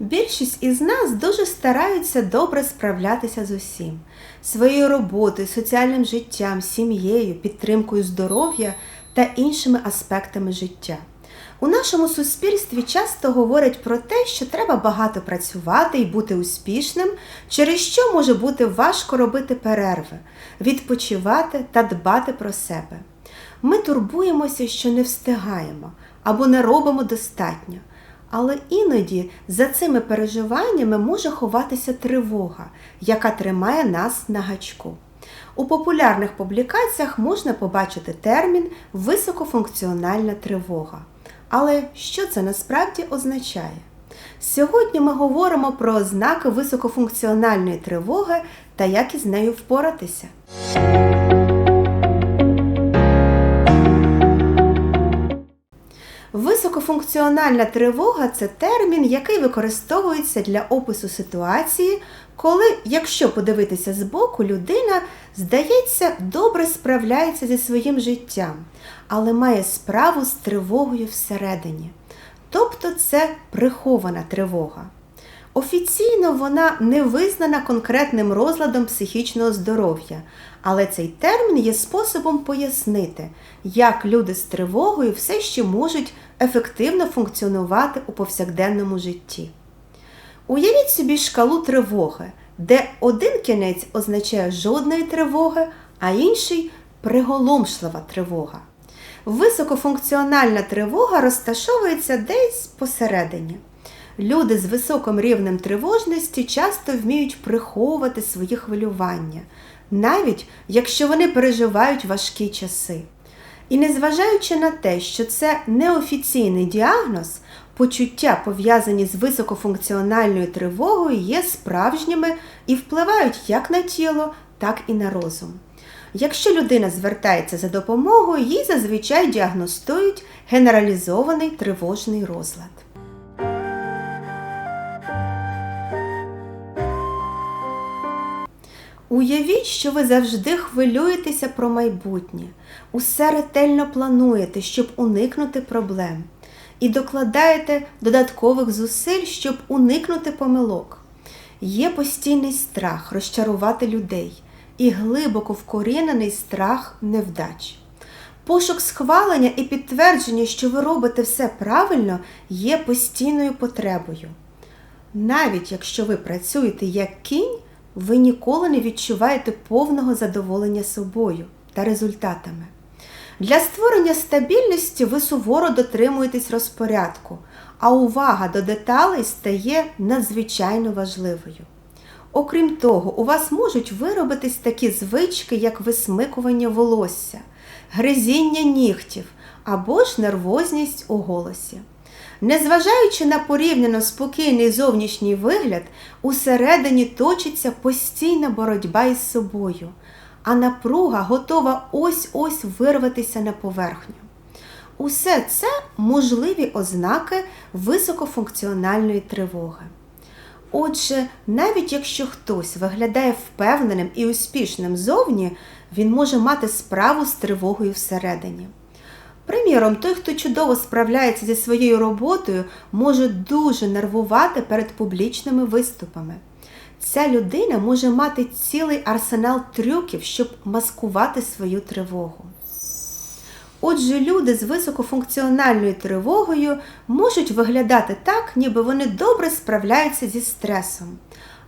Більшість із нас дуже стараються добре справлятися з усім своєю роботою, соціальним життям, сім'єю, підтримкою здоров'я та іншими аспектами життя. У нашому суспільстві часто говорять про те, що треба багато працювати і бути успішним, через що може бути важко робити перерви, відпочивати та дбати про себе. Ми турбуємося, що не встигаємо або не робимо достатньо. Але іноді за цими переживаннями може ховатися тривога, яка тримає нас на гачку. У популярних публікаціях можна побачити термін високофункціональна тривога. Але що це насправді означає? Сьогодні ми говоримо про ознаки високофункціональної тривоги та як із нею впоратися. Високофункціональна тривога це термін, який використовується для опису ситуації, коли, якщо подивитися збоку, людина, здається, добре справляється зі своїм життям, але має справу з тривогою всередині. Тобто це прихована тривога. Офіційно вона не визнана конкретним розладом психічного здоров'я, але цей термін є способом пояснити, як люди з тривогою все ще можуть ефективно функціонувати у повсякденному житті. Уявіть собі шкалу тривоги, де один кінець означає жодної тривоги, а інший приголомшлива тривога. Високофункціональна тривога розташовується десь посередині. Люди з високим рівнем тривожності часто вміють приховувати свої хвилювання, навіть якщо вони переживають важкі часи. І незважаючи на те, що це неофіційний діагноз, почуття, пов'язані з високофункціональною тривогою, є справжніми і впливають як на тіло, так і на розум. Якщо людина звертається за допомогою, їй зазвичай діагностують генералізований тривожний розлад. Уявіть, що ви завжди хвилюєтеся про майбутнє, усе ретельно плануєте, щоб уникнути проблем, і докладаєте додаткових зусиль, щоб уникнути помилок. Є постійний страх розчарувати людей і глибоко вкорінений страх невдач. Пошук схвалення і підтвердження, що ви робите все правильно, є постійною потребою. Навіть якщо ви працюєте як кінь, ви ніколи не відчуваєте повного задоволення собою та результатами. Для створення стабільності ви суворо дотримуєтесь розпорядку, а увага до деталей стає надзвичайно важливою. Окрім того, у вас можуть виробитись такі звички, як висмикування волосся, гризіння нігтів або ж нервозність у голосі. Незважаючи на порівняно спокійний зовнішній вигляд, усередині точиться постійна боротьба із собою, а напруга готова ось-ось вирватися на поверхню. Усе це можливі ознаки високофункціональної тривоги. Отже, навіть якщо хтось виглядає впевненим і успішним зовні, він може мати справу з тривогою всередині. Приміром, той, хто чудово справляється зі своєю роботою, може дуже нервувати перед публічними виступами. Ця людина може мати цілий арсенал трюків, щоб маскувати свою тривогу. Отже, люди з високофункціональною тривогою можуть виглядати так, ніби вони добре справляються зі стресом,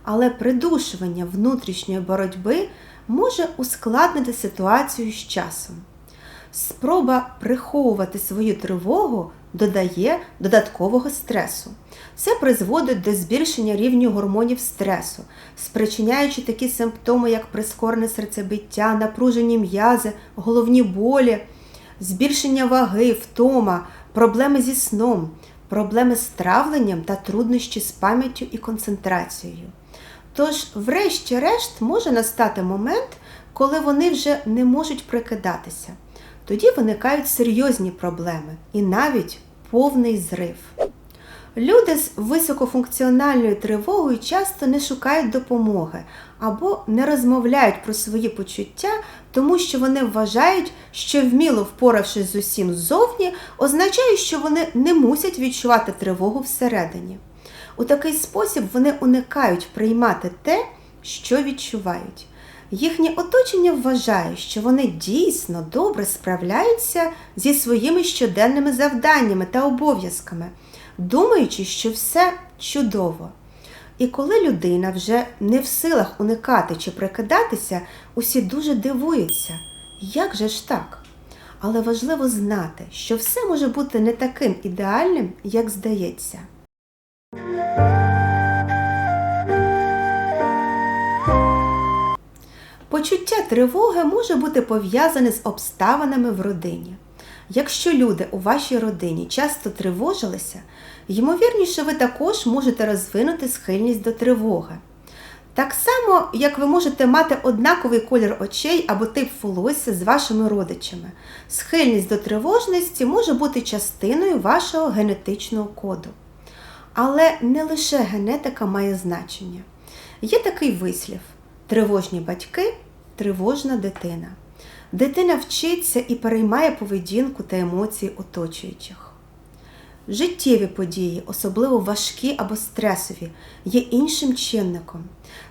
але придушування внутрішньої боротьби може ускладнити ситуацію з часом. Спроба приховувати свою тривогу додає додаткового стресу. Це призводить до збільшення рівню гормонів стресу, спричиняючи такі симптоми, як прискорене серцебиття, напружені м'язи, головні болі, збільшення ваги, втома, проблеми зі сном, проблеми з травленням та труднощі з пам'яттю і концентрацією. Тож, врешті-решт, може настати момент, коли вони вже не можуть прикидатися. Тоді виникають серйозні проблеми і навіть повний зрив. Люди з високофункціональною тривогою часто не шукають допомоги або не розмовляють про свої почуття, тому що вони вважають, що вміло впоравшись з усім ззовні, означає, що вони не мусять відчувати тривогу всередині. У такий спосіб вони уникають приймати те, що відчувають. Їхнє оточення вважає, що вони дійсно добре справляються зі своїми щоденними завданнями та обов'язками, думаючи, що все чудово. І коли людина вже не в силах уникати чи прикидатися, усі дуже дивуються, як же ж так? Але важливо знати, що все може бути не таким ідеальним, як здається. Почуття тривоги може бути пов'язане з обставинами в родині. Якщо люди у вашій родині часто тривожилися, ймовірніше ви також можете розвинути схильність до тривоги. Так само, як ви можете мати однаковий колір очей або тип волосся з вашими родичами, схильність до тривожності може бути частиною вашого генетичного коду. Але не лише генетика має значення. Є такий вислів: тривожні батьки, тривожна дитина. Дитина вчиться і переймає поведінку та емоції оточуючих. Життєві події, особливо важкі або стресові, є іншим чинником.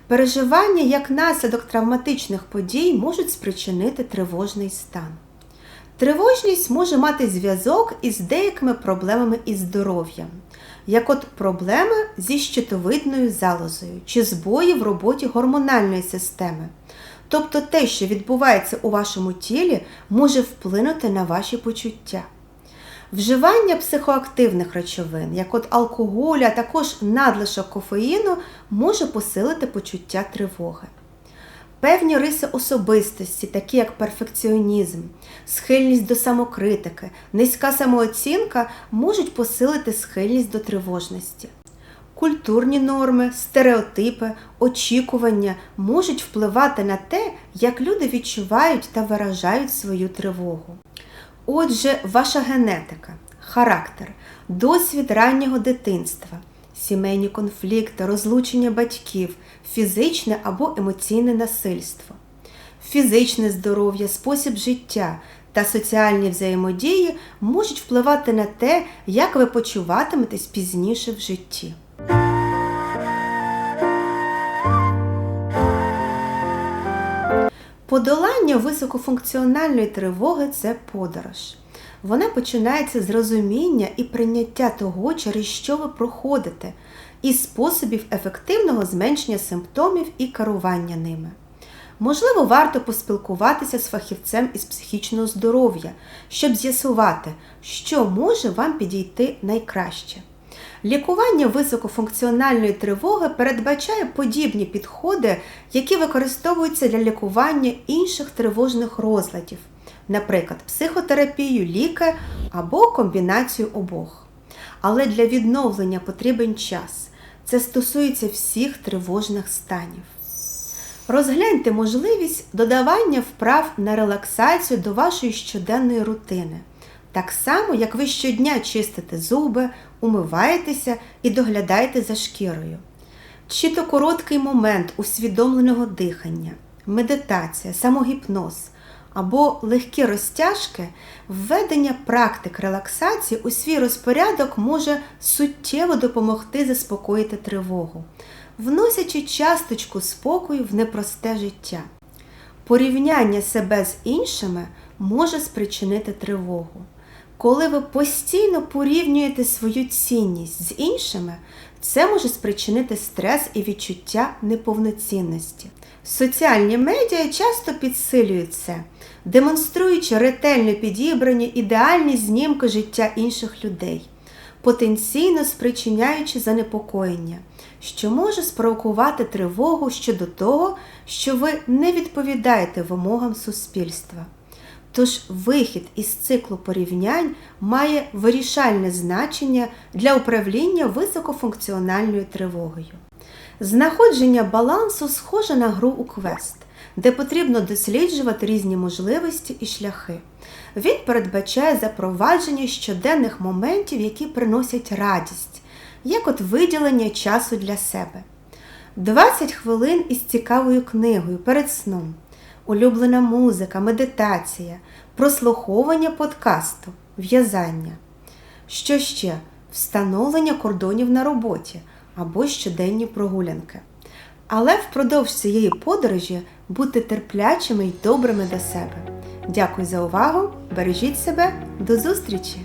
Переживання як наслідок травматичних подій можуть спричинити тривожний стан. Тривожність може мати зв'язок із деякими проблемами із здоров'ям, як от проблеми зі щитовидною залозою чи збої в роботі гормональної системи. Тобто те, що відбувається у вашому тілі, може вплинути на ваші почуття. Вживання психоактивних речовин, як от алкоголю, а також надлишок кофеїну, може посилити почуття тривоги. Певні риси особистості, такі як перфекціонізм, схильність до самокритики, низька самооцінка, можуть посилити схильність до тривожності. Культурні норми, стереотипи, очікування можуть впливати на те, як люди відчувають та виражають свою тривогу. Отже, ваша генетика, характер, досвід раннього дитинства, сімейні конфлікти, розлучення батьків, фізичне або емоційне насильство, фізичне здоров'я, спосіб життя та соціальні взаємодії можуть впливати на те, як ви почуватиметесь пізніше в житті. Подолання високофункціональної тривоги це подорож. Вона починається з розуміння і прийняття того, через що ви проходите, і способів ефективного зменшення симптомів і керування ними. Можливо, варто поспілкуватися з фахівцем із психічного здоров'я, щоб з'ясувати, що може вам підійти найкраще. Лікування високофункціональної тривоги передбачає подібні підходи, які використовуються для лікування інших тривожних розладів, наприклад, психотерапію, ліки або комбінацію обох. Але для відновлення потрібен час. Це стосується всіх тривожних станів. Розгляньте можливість додавання вправ на релаксацію до вашої щоденної рутини. Так само, як ви щодня чистите зуби, умиваєтеся і доглядаєте за шкірою. Чи то короткий момент усвідомленого дихання, медитація, самогіпноз або легкі розтяжки, введення практик релаксації у свій розпорядок може суттєво допомогти заспокоїти тривогу, вносячи часточку спокою в непросте життя. Порівняння себе з іншими може спричинити тривогу. Коли ви постійно порівнюєте свою цінність з іншими, це може спричинити стрес і відчуття неповноцінності. Соціальні медіа часто підсилюють це, демонструючи ретельно підібрані ідеальні знімки життя інших людей, потенційно спричиняючи занепокоєння, що може спровокувати тривогу щодо того, що ви не відповідаєте вимогам суспільства. Тож вихід із циклу порівнянь має вирішальне значення для управління високофункціональною тривогою. Знаходження балансу схоже на гру у квест, де потрібно досліджувати різні можливості і шляхи. Він передбачає запровадження щоденних моментів, які приносять радість, як от виділення часу для себе. 20 хвилин із цікавою книгою перед сном улюблена музика, медитація, прослуховування подкасту, в'язання. Що ще? Встановлення кордонів на роботі, або щоденні прогулянки. Але впродовж цієї подорожі будьте терплячими й добрими до себе. Дякую за увагу! Бережіть себе, до зустрічі!